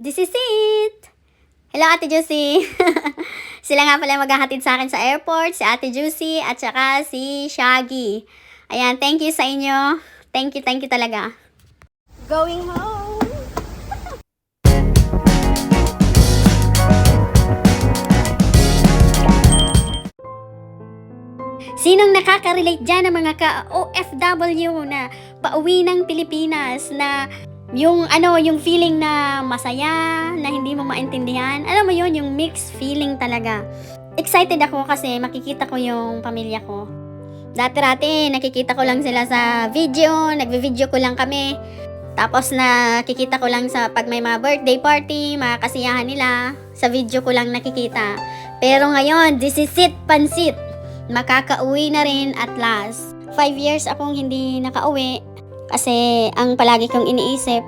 This is it! Hello, Ate Juicy! Sila nga pala maghahatid sa akin sa airport, si Ate Juicy at saka si Shaggy. Ayan, thank you sa inyo. Thank you, thank you talaga. Going home! Sinong nakaka-relate dyan ng mga ka-OFW na pauwi ng Pilipinas na yung ano, yung feeling na masaya, na hindi mo maintindihan. Alam mo yun, yung mixed feeling talaga. Excited ako kasi makikita ko yung pamilya ko. Dati-dati, nakikita ko lang sila sa video, nagvi-video ko lang kami. Tapos nakikita ko lang sa pag may mga birthday party, mga kasiyahan nila, sa video ko lang nakikita. Pero ngayon, this is it, pansit. Makakauwi na rin at last. Five years akong hindi nakauwi kasi ang palagi kong iniisip,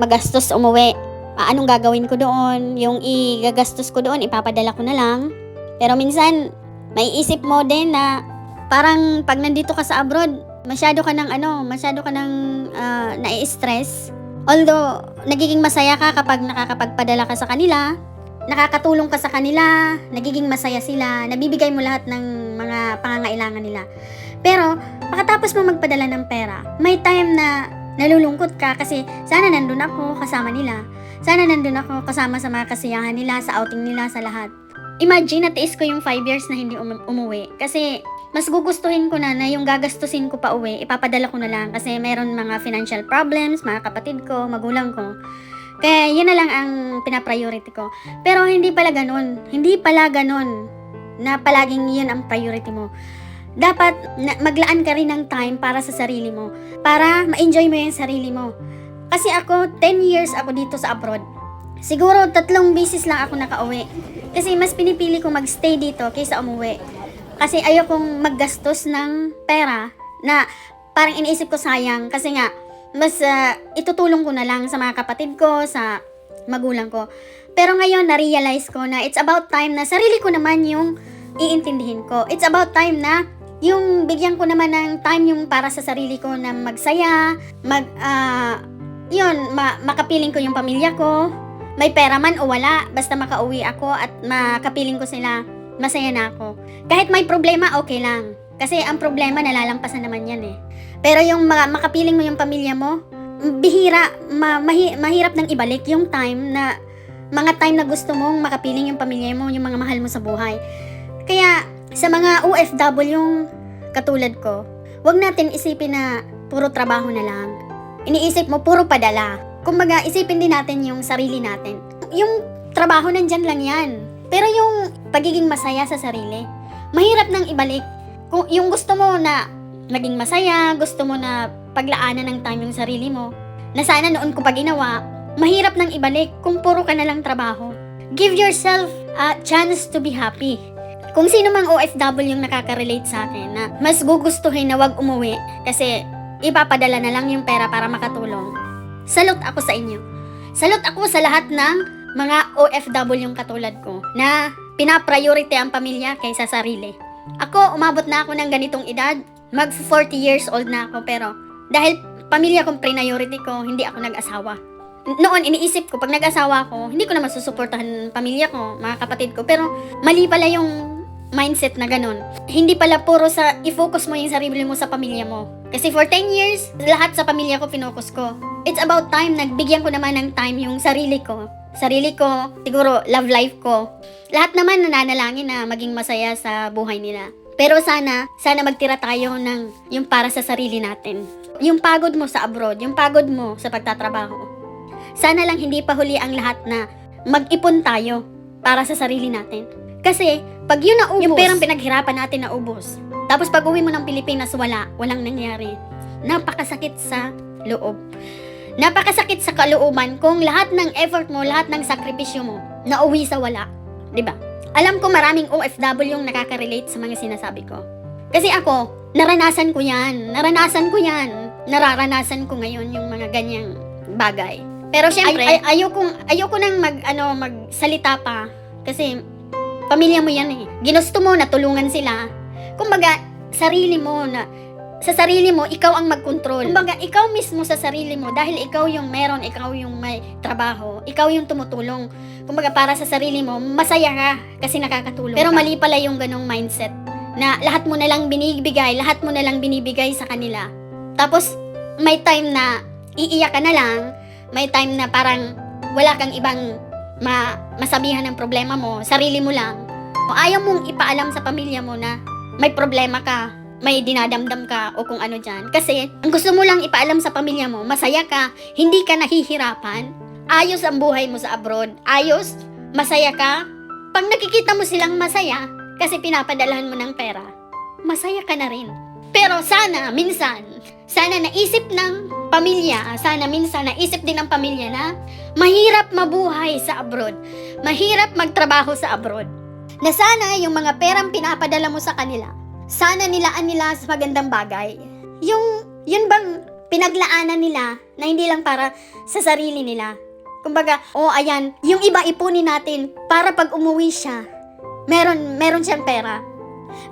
magastos umuwi. Ah, anong gagawin ko doon? Yung igagastos ko doon, ipapadala ko na lang. Pero minsan, may isip mo din na parang pag nandito ka sa abroad, masyado ka ng ano, masyado ka ng ah, nai-stress. Although, nagiging masaya ka kapag nakakapagpadala ka sa kanila, nakakatulong ka sa kanila, nagiging masaya sila, nabibigay mo lahat ng mga pangangailangan nila. Pero, pagkatapos mo magpadala ng pera, may time na nalulungkot ka kasi sana nandun ako kasama nila. Sana nandun ako kasama sa mga kasiyahan nila, sa outing nila, sa lahat. Imagine, natiis ko yung 5 years na hindi um- umuwi. Kasi, mas gugustuhin ko na na yung gagastusin ko pa uwi, ipapadala ko na lang kasi meron mga financial problems, mga kapatid ko, magulang ko. Kaya yun na lang ang pinapriority ko. Pero hindi pala ganun. Hindi pala ganun na palaging yun ang priority mo. Dapat na, maglaan ka rin ng time para sa sarili mo. Para ma-enjoy mo yung sarili mo. Kasi ako, 10 years ako dito sa abroad. Siguro tatlong beses lang ako nakauwi. Kasi mas pinipili ko magstay dito kaysa umuwi. Kasi ayokong maggastos ng pera na parang iniisip ko sayang. Kasi nga, mas ah, itutulong ko na lang sa mga kapatid ko, sa magulang ko. Pero ngayon, na-realize ko na it's about time na sarili ko naman yung iintindihin ko. It's about time na yung bigyan ko naman ng time yung para sa sarili ko na magsaya, mag, ah, yun, ma- makapiling ko yung pamilya ko, may pera man o wala, basta makauwi ako at makapiling ko sila, masaya na ako. Kahit may problema, okay lang. Kasi ang problema, nalalampasan naman yan eh. Pero yung mga, makapiling mo yung pamilya mo, bihira, ma- mahi- mahirap nang ibalik yung time na, mga time na gusto mong makapiling yung pamilya mo, yung mga mahal mo sa buhay. Kaya, sa mga OFW yung katulad ko, wag natin isipin na puro trabaho na lang. Iniisip mo, puro padala. Kumbaga, isipin din natin yung sarili natin. Yung trabaho nandyan lang yan. Pero yung pagiging masaya sa sarili, mahirap nang ibalik. Kung yung gusto mo na maging masaya, gusto mo na paglaanan ng time yung sarili mo, na sana noon ko pa ginawa, mahirap nang ibalik kung puro ka na lang trabaho. Give yourself a chance to be happy. Kung sino mang OFW yung nakaka-relate sa akin na mas gugustuhin na wag umuwi kasi ipapadala na lang yung pera para makatulong. Salute ako sa inyo. Salute ako sa lahat ng mga OFW yung katulad ko na pinapriority ang pamilya kaysa sarili. Ako, umabot na ako ng ganitong edad. Mag 40 years old na ako pero dahil pamilya kong priority ko, hindi ako nag-asawa. Noon, iniisip ko, pag nag-asawa ako, hindi ko naman susuportahan pamilya ko, mga kapatid ko. Pero mali pala yung mindset na ganun. Hindi pala puro sa i-focus mo yung sarili mo sa pamilya mo. Kasi for 10 years, lahat sa pamilya ko pinocus ko. It's about time, nagbigyan ko naman ng time yung sarili ko. Sarili ko, siguro love life ko. Lahat naman nananalangin na maging masaya sa buhay nila. Pero sana, sana magtira tayo ng yung para sa sarili natin. Yung pagod mo sa abroad, yung pagod mo sa pagtatrabaho. Sana lang hindi pa huli ang lahat na mag-ipon tayo para sa sarili natin. Kasi, pag yun naubos, yung perang pinaghirapan natin naubos. Tapos pag uwi mo ng Pilipinas, wala. Walang nangyari. Napakasakit sa loob. Napakasakit sa kalooban kung lahat ng effort mo, lahat ng sakripisyo mo, nauwi sa wala. 'Di ba? Alam ko maraming OFW yung nakaka-relate sa mga sinasabi ko. Kasi ako, naranasan ko yan. Naranasan ko yan. Nararanasan ko ngayon yung mga ganyang bagay. Pero syempre, ay, ay, ayokong, ayoko nang mag, ano, magsalita pa. Kasi, pamilya mo yan eh. Ginusto mo na tulungan sila. Kumbaga, sarili mo na, sa sarili mo, ikaw ang magkontrol. Kumbaga, ikaw mismo sa sarili mo, dahil ikaw yung meron, ikaw yung may trabaho, ikaw yung tumutulong. Kumbaga, para sa sarili mo, masaya ka kasi nakakatulong Pero ka. mali pala yung ganong mindset na lahat mo na lang binibigay, lahat mo na lang binibigay sa kanila. Tapos, may time na iiyak ka na lang, may time na parang wala kang ibang ma masabihan ng problema mo, sarili mo lang. Ayaw mong ipaalam sa pamilya mo na may problema ka, may dinadamdam ka o kung ano dyan. Kasi, ang gusto mo lang ipaalam sa pamilya mo, masaya ka, hindi ka nahihirapan, ayos ang buhay mo sa abroad, ayos, masaya ka. Pag nakikita mo silang masaya, kasi pinapadalahan mo ng pera, masaya ka na rin. Pero sana, minsan, sana naisip ng pamilya, sana minsan naisip din ng pamilya na mahirap mabuhay sa abroad, mahirap magtrabaho sa abroad. Na sana yung mga perang pinapadala mo sa kanila, sana nilaan nila sa magandang bagay. Yung, yun bang pinaglaanan nila na hindi lang para sa sarili nila. Kumbaga, oh ayan, yung iba ipunin natin para pag umuwi siya, meron, meron siyang pera.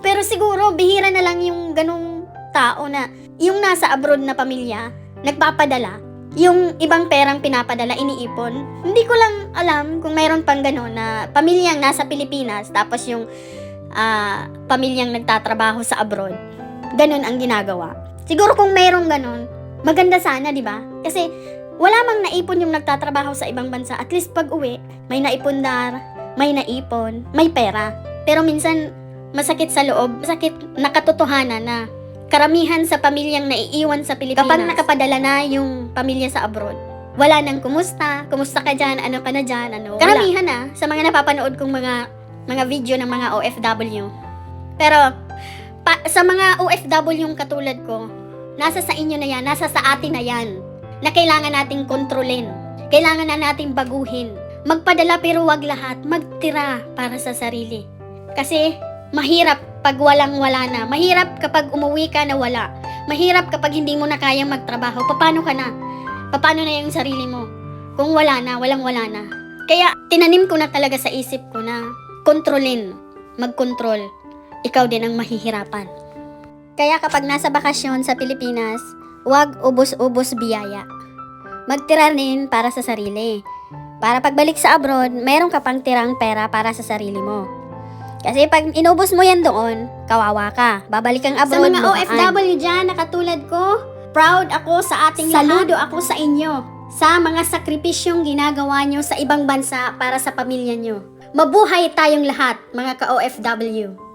Pero siguro, bihira na lang yung ganong tao na yung nasa abroad na pamilya, nagpapadala, yung ibang perang pinapadala, iniipon. Hindi ko lang alam kung mayroon pang gano'n na pamilyang nasa Pilipinas, tapos yung ah, pamilyang nagtatrabaho sa abroad. Ganon ang ginagawa. Siguro kung mayroong ganon, maganda sana, di ba? Kasi wala mang naipon yung nagtatrabaho sa ibang bansa. At least pag uwi, may naipundar, may naipon, may pera. Pero minsan, masakit sa loob, masakit nakatotohanan na karamihan sa pamilyang naiiwan sa Pilipinas. Kapag nakapadala na yung pamilya sa abroad, wala nang kumusta, kumusta ka dyan, ano ka na dyan, ano. Karamihan na sa mga napapanood kong mga mga video ng mga OFW. Pero pa- sa mga OFW yung katulad ko, nasa sa inyo na yan, nasa sa atin na yan, na kailangan nating kontrolin, kailangan na nating baguhin. Magpadala pero wag lahat, magtira para sa sarili. Kasi mahirap pag walang wala na. Mahirap kapag umuwi ka na wala. Mahirap kapag hindi mo na kayang magtrabaho. Paano ka na? Paano na yung sarili mo? Kung wala na, walang wala na. Kaya tinanim ko na talaga sa isip ko na kontrolin, magkontrol. Ikaw din ang mahihirapan. Kaya kapag nasa bakasyon sa Pilipinas, huwag ubos-ubos biyaya. Magtira rin para sa sarili. Para pagbalik sa abroad, meron ka pang tirang pera para sa sarili mo. Kasi pag inubos mo yan doon, kawawa ka. Babalik kang abroad. mga bukaan. OFW dyan na katulad ko, proud ako sa ating Saludo lahat. ako sa inyo sa mga sakripisyong ginagawa nyo sa ibang bansa para sa pamilya nyo. Mabuhay tayong lahat, mga ka-OFW.